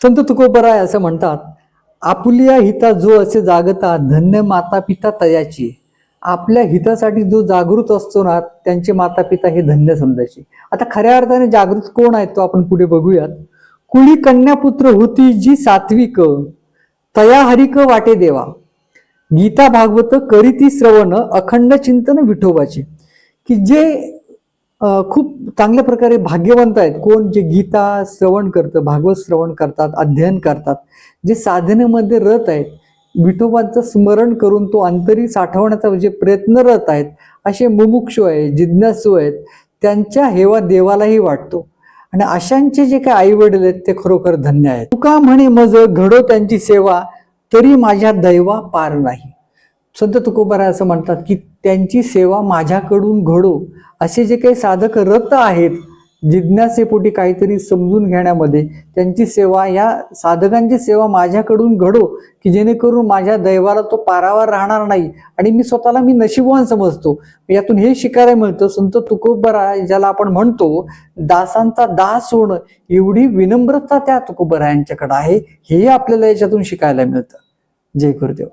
संत तुकोबराय असं म्हणतात. आपुलिया हिता जो असे जागता धन्य माता पिता तयाची. आपल्या हितासाठी जो जागृत असतो ना त्यांचे माता पिता हे धन्य समजायचे. आता खऱ्या अर्थाने जागृत कोण आहेत तो आपण पुढे बघूयात. कुळी कन्यापुत्र होती जी सात्विक तया हरिक वाटे देवा. गीता भागवत करीती श्रवण अखंड चिंतन विठोबाचे. की जे खूप चांगल्या प्रकारे भाग्यवंत आहेत. कोण जे गीता श्रवण करतं भागवत श्रवण करतात अध्ययन करतात जे साधनेमध्ये रत आहेत विठोबांचं स्मरण करून तो अंतरी साठवण्याचा जे प्रयत्नरत आहेत असे मुमुक्षू आहेत जिज्ञासू आहेत त्यांच्या हेवा देवालाही वाटतो. आणि अशांचे जे काही आई वडील आहेत ते खरोखर धन्य आहेत. तुका म्हणे मज घडो त्यांची सेवा तरी माझ्या दैवा पार नाही. संत तुकोबारा असं म्हणतात की त्यांची सेवा माझ्याकडून घडो. असे जे काही साधक रथ आहेत जिज्ञासेपोटी काहीतरी समजून घेण्यामध्ये त्यांची सेवा या साधकांची सेवा माझ्याकडून घडो की जेणेकरून माझ्या दैवाला तो पारावर राहणार नाही आणि मी स्वतःला मी नशीबवान समजतो. यातून हे शिकायला मिळतं संत तुकोबरा ज्याला आपण म्हणतो दासांचा दास होणं एवढी विनम्रता त्या तुकोबरा यांच्याकडे आहे हे आपल्याला याच्यातून शिकायला मिळतं. जय गुरुदेव.